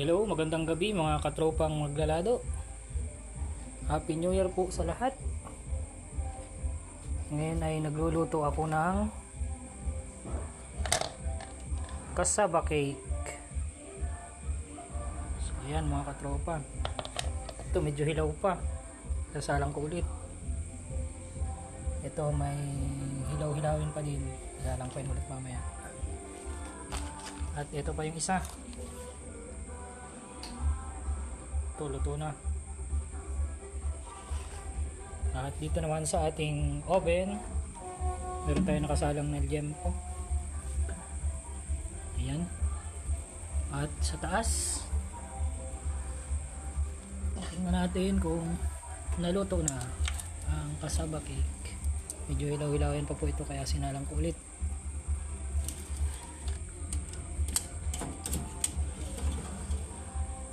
Hello, magandang gabi mga katropang maglalado. Happy New Year po sa lahat. Ngayon ay nagluluto ako ng kasaba cake. So ayan mga katropa. Ito medyo hilaw pa. Sasalang ko ulit. Ito may hilaw-hilawin pa din. Sasalang ko ulit mamaya. At ito pa yung isa. Ito, luto na. At dito naman sa ating oven, meron tayo nakasalang na liempo. Ayan. At sa taas, tingnan natin kung naluto na ang kasaba cake. Medyo hilaw-hilawin pa po ito kaya sinalang ko ulit.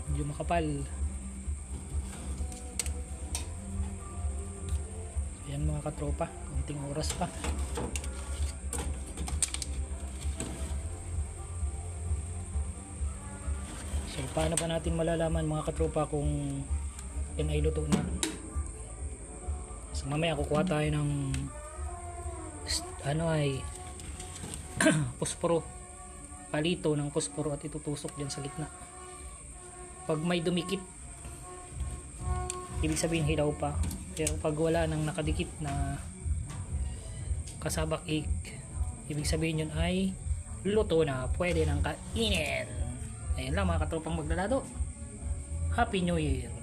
Medyo makapal. Katropa, konting oras pa. So paano ba natin malalaman mga katropa kung yan ay luto na? So mamaya kukuha tayo ng ano ay posporo palito ng posporo at itutusok dyan sa gitna pag may dumikit ibig sabihin hilaw pa. Pero pag wala nang nakadikit na kasabak cake ibig sabihin yun ay luto na. Pwede nang kainin. Ayun lang mga katropang maglalado. Happy New Year